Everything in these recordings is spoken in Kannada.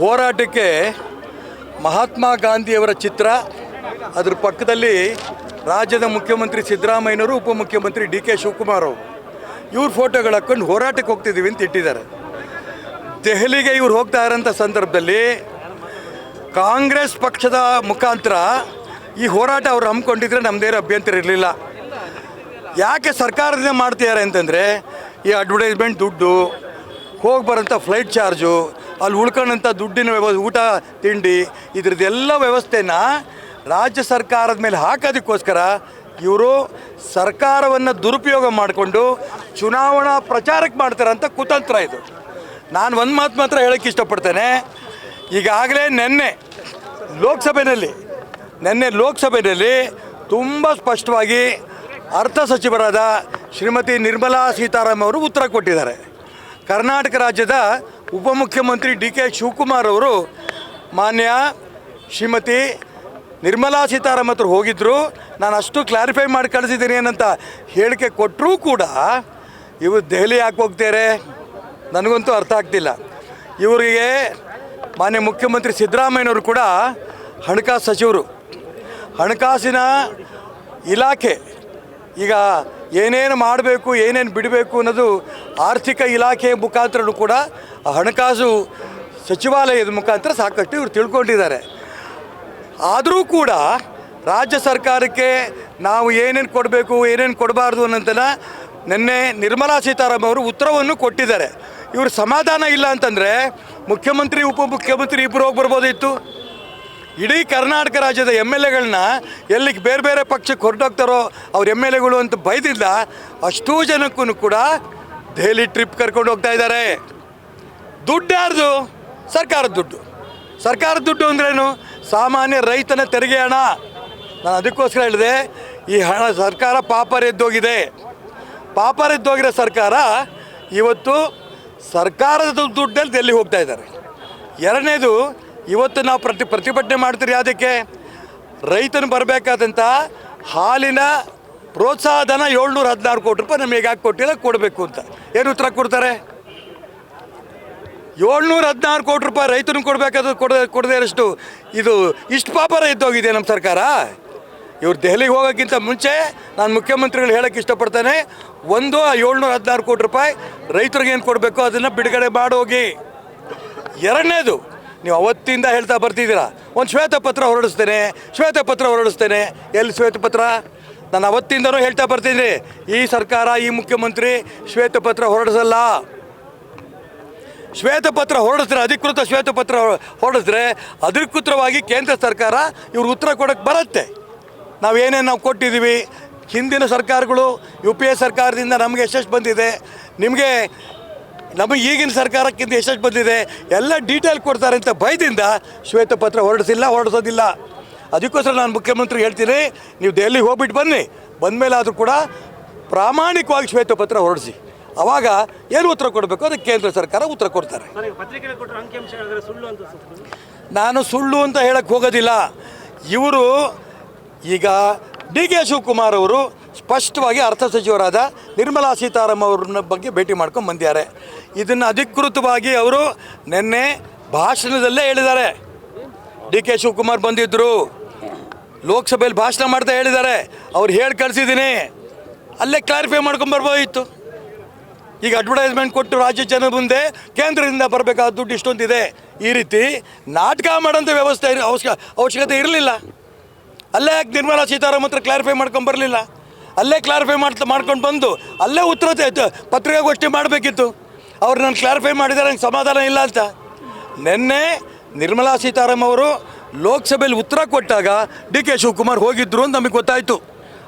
ಹೋರಾಟಕ್ಕೆ ಮಹಾತ್ಮ ಗಾಂಧಿಯವರ ಚಿತ್ರ, ಅದ್ರ ಪಕ್ಕದಲ್ಲಿ ರಾಜ್ಯದ ಮುಖ್ಯಮಂತ್ರಿ ಸಿದ್ದರಾಮಯ್ಯನವರು, ಉಪಮುಖ್ಯಮಂತ್ರಿ ಡಿ ಕೆ ಶಿವಕುಮಾರ್ ಅವರು. ಇವ್ರ ಫೋಟೋಗಳು ಹಾಕ್ಕೊಂಡು ಹೋರಾಟಕ್ಕೆ ಹೋಗ್ತಿದ್ದೀವಿ ಅಂತ ಇಟ್ಟಿದ್ದಾರೆ. ದೆಹಲಿಗೆ ಇವ್ರು ಹೋಗ್ತಾ ಇರೋಂಥ ಸಂದರ್ಭದಲ್ಲಿ ಕಾಂಗ್ರೆಸ್ ಪಕ್ಷದ ಮುಖಾಂತರ ಈ ಹೋರಾಟ ಅವ್ರು ಹಮ್ಮಿಕೊಂಡಿದ್ರೆ ನಮ್ಮದೇನು ಅಭ್ಯಂತರ ಇರಲಿಲ್ಲ. ಯಾಕೆ ಸರ್ಕಾರದಿಂದ ಮಾಡ್ತಿದ್ದಾರೆ ಅಂತಂದರೆ ಈ ಅಡ್ವರ್ಟೈಸ್ಮೆಂಟ್ ದುಡ್ಡು ಹೋಗಿ ಬರೋಂಥ ಫ್ಲೈಟ್ ಚಾರ್ಜು ಅಲ್ಲಿ ಉಳ್ಕೊಂಡಂಥ ದುಡ್ಡಿನ ವ್ಯವಸ್ಥೆ, ಊಟ, ತಿಂಡಿ, ಇದ್ರದ್ದೆಲ್ಲ ವ್ಯವಸ್ಥೆನ ರಾಜ್ಯ ಸರ್ಕಾರದ ಮೇಲೆ ಹಾಕೋದಕ್ಕೋಸ್ಕರ ಇವರು ಸರ್ಕಾರವನ್ನು ದುರುಪಯೋಗ ಮಾಡಿಕೊಂಡು ಚುನಾವಣಾ ಪ್ರಚಾರಕ್ಕೆ ಮಾಡ್ತಾರಂಥ ಕುತಂತ್ರ ಇದು. ನಾನು ಒಂದು ಮಾತು ಮಾತ್ರ ಹೇಳೋಕ್ಕೆ ಇಷ್ಟಪಡ್ತೇನೆ. ಈಗಾಗಲೇ ನಿನ್ನೆ ಲೋಕಸಭೆಯಲ್ಲಿ ನೆನ್ನೆ ಲೋಕಸಭೆಯಲ್ಲಿ ತುಂಬ ಸ್ಪಷ್ಟವಾಗಿ ಅರ್ಥ ಸಚಿವರಾದ ಶ್ರೀಮತಿ ನಿರ್ಮಲಾ ಸೀತಾರಾಮನ್ ಅವರು ಉತ್ತರ ಕೊಟ್ಟಿದ್ದಾರೆ. ಕರ್ನಾಟಕ ರಾಜ್ಯದ ಉಪಮುಖ್ಯಮಂತ್ರಿ ಡಿ ಕೆ ಶಿವಕುಮಾರ್ ಅವರು ಮಾನ್ಯ ಶ್ರೀಮತಿ ನಿರ್ಮಲಾ ಸೀತಾರಾಮ್ ಹತ್ರ ಹೋಗಿದ್ದರು ನಾನು ಅಷ್ಟು ಕ್ಲಾರಿಫೈ ಮಾಡಿ ಕಳಿಸಿದ್ದೀನಿ ಏನಂತ ಹೇಳಿಕೆ ಕೊಟ್ಟರೂ ಕೂಡ ಇವರು ದೆಹಲಿ ಯಾಕೆ ನನಗಂತೂ ಅರ್ಥ ಆಗ್ತಿಲ್ಲ. ಇವರಿಗೆ ಮಾನ್ಯ ಮುಖ್ಯಮಂತ್ರಿ ಸಿದ್ದರಾಮಯ್ಯನವರು ಕೂಡ ಹಣಕಾಸು ಸಚಿವರು. ಹಣಕಾಸಿನ ಇಲಾಖೆ ಈಗ ಏನೇನು ಮಾಡಬೇಕು, ಏನೇನು ಬಿಡಬೇಕು ಅನ್ನೋದು ಆರ್ಥಿಕ ಇಲಾಖೆಯ ಮುಖಾಂತರನೂ ಕೂಡ ಹಣಕಾಸು ಸಚಿವಾಲಯದ ಮುಖಾಂತರ ಸಾಕಷ್ಟು ಇವರು ತಿಳ್ಕೊಂಡಿದ್ದಾರೆ. ಆದರೂ ಕೂಡ ರಾಜ್ಯ ಸರ್ಕಾರಕ್ಕೆ ನಾವು ಏನೇನು ಕೊಡಬೇಕು, ಏನೇನು ಕೊಡಬಾರ್ದು ಅನ್ನೋದನ್ನು ನಿನ್ನೆ ನಿರ್ಮಲಾ ಸೀತಾರಾಮನ್ ಅವರು ಉತ್ತರವನ್ನು ಕೊಟ್ಟಿದ್ದಾರೆ. ಇವರು ಸಮಾಧಾನ ಇಲ್ಲ ಅಂತಂದರೆ ಮುಖ್ಯಮಂತ್ರಿ, ಉಪಮುಖ್ಯಮಂತ್ರಿ ಇಬ್ಬರು ಹೋಗಿ ಬರ್ಬೋದಿತ್ತು. ಇಡೀ ಕರ್ನಾಟಕ ರಾಜ್ಯದ ಎಂ ಎಲ್ ಎಗಳನ್ನ ಎಲ್ಲಿಗೆ ಬೇರೆ ಬೇರೆ ಪಕ್ಷಕ್ಕೆ ಹೊರಟೋಗ್ತಾರೋ ಅವ್ರ ಎಂ ಎಲ್ ಎಗಳು ಅಂತ ಬೈದಿಲ್ಲ, ಅಷ್ಟೂ ಜನಕ್ಕೂ ಕೂಡ ದೆಹಲಿ ಟ್ರಿಪ್ ಕರ್ಕೊಂಡು ಹೋಗ್ತಾ ಇದ್ದಾರೆ. ದುಡ್ಡು ಯಾರ್ದು? ಸರ್ಕಾರದ ದುಡ್ಡು. ಸರ್ಕಾರದ ದುಡ್ಡು ಅಂದ್ರೇನು? ಸಾಮಾನ್ಯ ರೈತನ ತೆರಿಗೆ ಹಣ. ನಾನು ಅದಕ್ಕೋಸ್ಕರ ಹೇಳಿದೆ, ಈ ಹಣ ಸರ್ಕಾರ ಪಾಪರೆದ್ದೋಗಿದೆ ಪಾಪರೆದ್ದೋಗಿರೋ ಸರ್ಕಾರ ಇವತ್ತು ಸರ್ಕಾರದ ದುಡ್ಡಲ್ಲಿ ಡೆಲ್ಲಿ ಹೋಗ್ತಾ ಇದ್ದಾರೆ. ಎರಡನೇದು, ಇವತ್ತು ನಾವು ಪ್ರತಿ ಪ್ರತಿಭಟನೆ ಮಾಡ್ತೀರಿ ಅದಕ್ಕೆ ರೈತನು ಬರಬೇಕಾದಂಥ ಹಾಲಿನ ಪ್ರೋತ್ಸಾಹ ಧನ ಏಳ್ನೂರ ಹದಿನಾರು ಕೋಟಿ ರೂಪಾಯಿ ನಮಗೆ ಯಾಕೆ ಕೊಟ್ಟಿಲ್ಲ ಕೊಡಬೇಕು ಅಂತ. ಏನು ಉತ್ತರ ಕೊಡ್ತಾರೆ? ಏಳ್ನೂರ ಹದಿನಾರು ಕೋಟಿ ರೂಪಾಯಿ ರೈತನಿಗೆ ಕೊಡಬೇಕಾದ್ರೆ ಕೊಡ, ಕೊಡದೇ ಇರೋಷ್ಟು ಇದು ಇಷ್ಟು ಪಾಪರ ಇದ್ದೋಗಿದೆ ನಮ್ಮ ಸರ್ಕಾರ. ಇವ್ರು ದೆಹಲಿಗೆ ಹೋಗೋಕ್ಕಿಂತ ಮುಂಚೆ ನಾನು ಮುಖ್ಯಮಂತ್ರಿಗಳು ಹೇಳೋಕ್ಕೆ ಇಷ್ಟಪಡ್ತೇನೆ, ಒಂದು ಏಳ್ನೂರ ಹದಿನಾರು ಕೋಟಿ ರೂಪಾಯಿ ರೈತರಿಗೆ ಏನು ಕೊಡಬೇಕು ಅದನ್ನು ಬಿಡುಗಡೆ ಮಾಡೋಗಿ. ಎರಡನೇದು, ನೀವು ಅವತ್ತಿಂದ ಹೇಳ್ತಾ ಬರ್ತಿದ್ದೀರಾ, ಒಂದು ಶ್ವೇತಪತ್ರ ಹೊರಡಿಸ್ತೇನೆ ಶ್ವೇತಪತ್ರ ಹೊರಡಿಸ್ತೇನೆ, ಎಲ್ಲಿ ಶ್ವೇತಪತ್ರ? ನಾನು ಅವತ್ತಿಂದನೂ ಹೇಳ್ತಾ ಬರ್ತೀನಿ ಈ ಸರ್ಕಾರ, ಈ ಮುಖ್ಯಮಂತ್ರಿ ಶ್ವೇತಪತ್ರ ಹೊರಡಿಸಲ್ಲ. ಶ್ವೇತಪತ್ರ ಹೊರಡಿಸಿದ್ರೆ, ಅಧಿಕೃತ ಶ್ವೇತಪತ್ರ ಹೊರಡಿಸಿದ್ರೆ, ಅಧಿಕೃತವಾಗಿ ಕೇಂದ್ರ ಸರ್ಕಾರ ಇವ್ರು ಉತ್ತರ ಕೊಡೋಕ್ಕೆ ಬರುತ್ತೆ. ನಾವು ಏನೇನು ನಾವು ಕೊಟ್ಟಿದ್ದೀವಿ ಹಿಂದಿನ ಸರ್ಕಾರಗಳು, ಯು ಪಿ ಎ ಸರ್ಕಾರದಿಂದ ನಮಗೆ ಯಶಸ್ಸು ಬಂದಿದೆ. ನಿಮಗೆ, ನಮಗೆ ಈಗಿನ ಸರ್ಕಾರಕ್ಕಿಂತ ಯಶಸ್ಸು ಬಂದಿದೆ. ಎಲ್ಲ ಡೀಟೇಲ್ ಕೊಡ್ತಾರೆ ಅಂತ ಭಯದಿಂದ ಶ್ವೇತಪತ್ರ ಹೊರಡಿಸಿಲ್ಲ, ಹೊರಡಿಸೋದಿಲ್ಲ. ಅದಕ್ಕೋಸ್ಕರ ನಾನು ಮುಖ್ಯಮಂತ್ರಿ ಹೇಳ್ತೀನಿ ನೀವು ದೆಹಲಿಗೆ ಹೋಗ್ಬಿಟ್ಟು ಬನ್ನಿ. ಬಂದ ಮೇಲೆ ಆದರೂ ಕೂಡ ಪ್ರಾಮಾಣಿಕವಾಗಿ ಶ್ವೇತಪತ್ರ ಹೊರಡಿಸಿ. ಅವಾಗ ಏನು ಉತ್ತರ ಕೊಡಬೇಕು? ಅದಕ್ಕೆ ಕೇಂದ್ರ ಸರ್ಕಾರ ಉತ್ತರ ಕೊಡ್ತಾರೆ. ನಾನು ಸುಳ್ಳು ಅಂತ ಹೇಳಕ್ಕೆ ಹೋಗೋದಿಲ್ಲ. ಇವರು ಈಗ ಡಿ ಕೆ ಶಿವಕುಮಾರ್ ಅವರು ಸ್ಪಷ್ಟವಾಗಿ ಅರ್ಥ ಸಚಿವರಾದ ನಿರ್ಮಲಾ ಸೀತಾರಾಮ್ ಅವ್ರನ್ನ ಬಗ್ಗೆ ಭೇಟಿ ಮಾಡ್ಕೊಂಡು ಬಂದಿದ್ದಾರೆ. ಇದನ್ನು ಅಧಿಕೃತವಾಗಿ ಅವರು ನಿನ್ನೆ ಭಾಷಣದಲ್ಲೇ ಹೇಳಿದ್ದಾರೆ. ಡಿ ಕೆ ಶಿವಕುಮಾರ್ ಬಂದಿದ್ದರು ಲೋಕಸಭೆಯಲ್ಲಿ ಭಾಷಣ ಮಾಡ್ತಾ ಹೇಳಿದ್ದಾರೆ. ಅವ್ರು ಹೇಳಿ ಕಳಿಸಿದ್ದೀನಿ. ಅಲ್ಲೇ ಕ್ಲಾರಿಫೈ ಮಾಡ್ಕೊಂಬರ್ಬೋದಿತ್ತು ಈಗ ಅಡ್ವರ್ಟೈಸ್ಮೆಂಟ್ ಕೊಟ್ಟು ರಾಜ್ಯ ಜನ ಮುಂದೆ ಕೇಂದ್ರದಿಂದ ಬರಬೇಕಾದ ದುಡ್ಡು ಇಷ್ಟೊಂದಿದೆ. ಈ ರೀತಿ ನಾಟಕ ಮಾಡೋಂಥ ವ್ಯವಸ್ಥೆ ಅವಶ್ಯ, ಅವಶ್ಯಕತೆ ಇರಲಿಲ್ಲ. ಅಲ್ಲೇ ಯಾಕೆ ನಿರ್ಮಲಾ ಸೀತಾರಾಮನ್ ಹತ್ರ ಕ್ಲಾರಿಫೈ ಮಾಡ್ಕೊಂಡು ಬರಲಿಲ್ಲ? ಅಲ್ಲೇ ಕ್ಲಾರಿಫೈ ಮಾಡ್ತಾ ಮಾಡ್ಕೊಂಡು ಬಂದು ಅಲ್ಲೇ ಉತ್ತರ ಪತ್ರಿಕಾಗೋಷ್ಠಿ ಮಾಡಬೇಕಿತ್ತು. ಅವ್ರು ನಾನು ಕ್ಲಾರಿಫೈ ಮಾಡಿದ್ದಾರೆ, ನಂಗೆ ಸಮಾಧಾನ ಇಲ್ಲ ಅಂತ. ನಿನ್ನೆ ನಿರ್ಮಲಾ ಸೀತಾರಾಮ್ ಅವರು ಲೋಕಸಭೆಯಲ್ಲಿ ಉತ್ತರ ಕೊಟ್ಟಾಗ ಡಿ ಕೆ ಶಿವಕುಮಾರ್ ಹೋಗಿದ್ರು ಅಂತ ನಮಗೆ ಗೊತ್ತಾಯಿತು.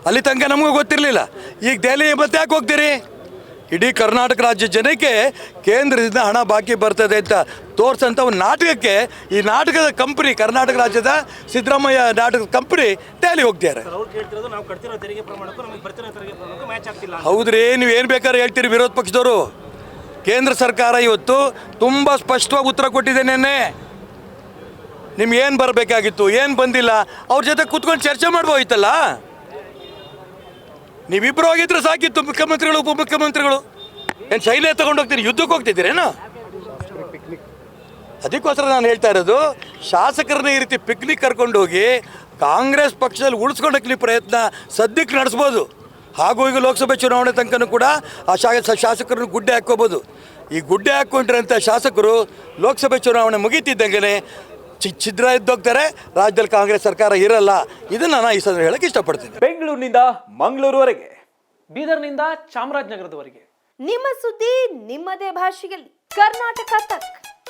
ಅಲ್ಲಿ ತನಕ ನಮಗೂ ಗೊತ್ತಿರಲಿಲ್ಲ. ಈಗ ದೆಹಲಿ ಮತ್ತೆ ಯಾಕೆ ಹೋಗ್ತೀರಿ? ಇಡೀ ಕರ್ನಾಟಕ ರಾಜ್ಯ ಜನಕ್ಕೆ ಕೇಂದ್ರದಿಂದ ಹಣ ಬಾಕಿ ಬರ್ತದೆ ಅಂತ ತೋರಿಸಂಥ ಒಂದು ನಾಟಕಕ್ಕೆ ಈ ನಾಟಕದ ಕಂಪ್ನಿ ಕರ್ನಾಟಕ ರಾಜ್ಯದ ಸಿದ್ದರಾಮಯ್ಯ ನಾಟಕದ ಕಂಪ್ನಿ ದೆಹಲಿ ಹೋಗ್ತಿದ್ದಾರೆ. ಹೌದ್ರಿ ನೀವು ಏನು ಬೇಕಾದ್ರೆ ಹೇಳ್ತೀರಿ ವಿರೋಧ ಪಕ್ಷದವರು. ಕೇಂದ್ರ ಸರ್ಕಾರ ಇವತ್ತು ತುಂಬ ಸ್ಪಷ್ಟವಾಗಿ ಉತ್ತರ ಕೊಟ್ಟಿದೆ ನೆನ್ನೆ. ನಿಮ್ಗೆ ಏನು ಬರಬೇಕಾಗಿತ್ತು? ಏನು ಬಂದಿಲ್ಲ? ಅವ್ರ ಜೊತೆ ಕೂತ್ಕೊಂಡು ಚರ್ಚೆ ಮಾಡ್ಬೋಯ್ತಲ್ಲ ನೀವಿಬ್ಬರು ಹೋಗಿದ್ರೆ ಸಾಕಿತ್ತು ಮುಖ್ಯಮಂತ್ರಿಗಳು, ಉಪಮುಖ್ಯಮಂತ್ರಿಗಳು. ಏನು ಶೈಲಿ ತಗೊಂಡು ಹೋಗ್ತೀರಿ? ಯುದ್ಧಕ್ಕೆ ಹೋಗ್ತಿದ್ದೀರೇನು ಅದಕ್ಕೋಸ್ಕರ ನಾನು ಹೇಳ್ತಾ ಇರೋದು, ಶಾಸಕರನ್ನ ಈ ರೀತಿ ಪಿಕ್ನಿಕ್ ಕರ್ಕೊಂಡು ಹೋಗಿ ಕಾಂಗ್ರೆಸ್ ಪಕ್ಷದಲ್ಲಿ ಉಳಿಸ್ಕೊಂಡಕ್ಕೆ ನೀವು ಪ್ರಯತ್ನ ಸದ್ಯಕ್ಕೆ ನಡೆಸ್ಬೋದು. ಹಾಗೂ ಈಗ ಲೋಕಸಭೆ ಚುನಾವಣೆ ತನಕನೂ ಕೂಡ ಆ ಶಾ ಶಾಸಕರನ್ನು ಗುಡ್ಡೆ ಹಾಕ್ಕೋಬೋದು. ಈ ಗುಡ್ಡೆ ಹಾಕ್ಕೊಂಡಿರೋಂಥ ಶಾಸಕರು ಲೋಕಸಭೆ ಚುನಾವಣೆ ಮುಗೀತಿದ್ದಂಗೆ ಚಿ ಛಿದ್ರ ಎದ್ದೋಗ್ತಾರೆ ರಾಜ್ಯದಲ್ಲಿ ಕಾಂಗ್ರೆಸ್ ಸರ್ಕಾರ ಇರಲ್ಲ. ಇದನ್ನು ನಾನು ಈ ಸಂದರ್ಭ ಹೇಳಕ್ಕೆ ಇಷ್ಟಪಡ್ತೀನಿ. ಬೆಂಗಳೂರಿನಿಂದ ಮಂಗಳೂರುವರೆಗೆ ಬೀದರ್ನಿಂದ ಚಾಮರಾಜನಗರದವರೆಗೆ. ನಿಮ್ಮ ಸುದ್ದಿ ನಿಮ್ಮದೇ ಭಾಷೆಯಲ್ಲಿ. ಕರ್ನಾಟಕ ತಕ್.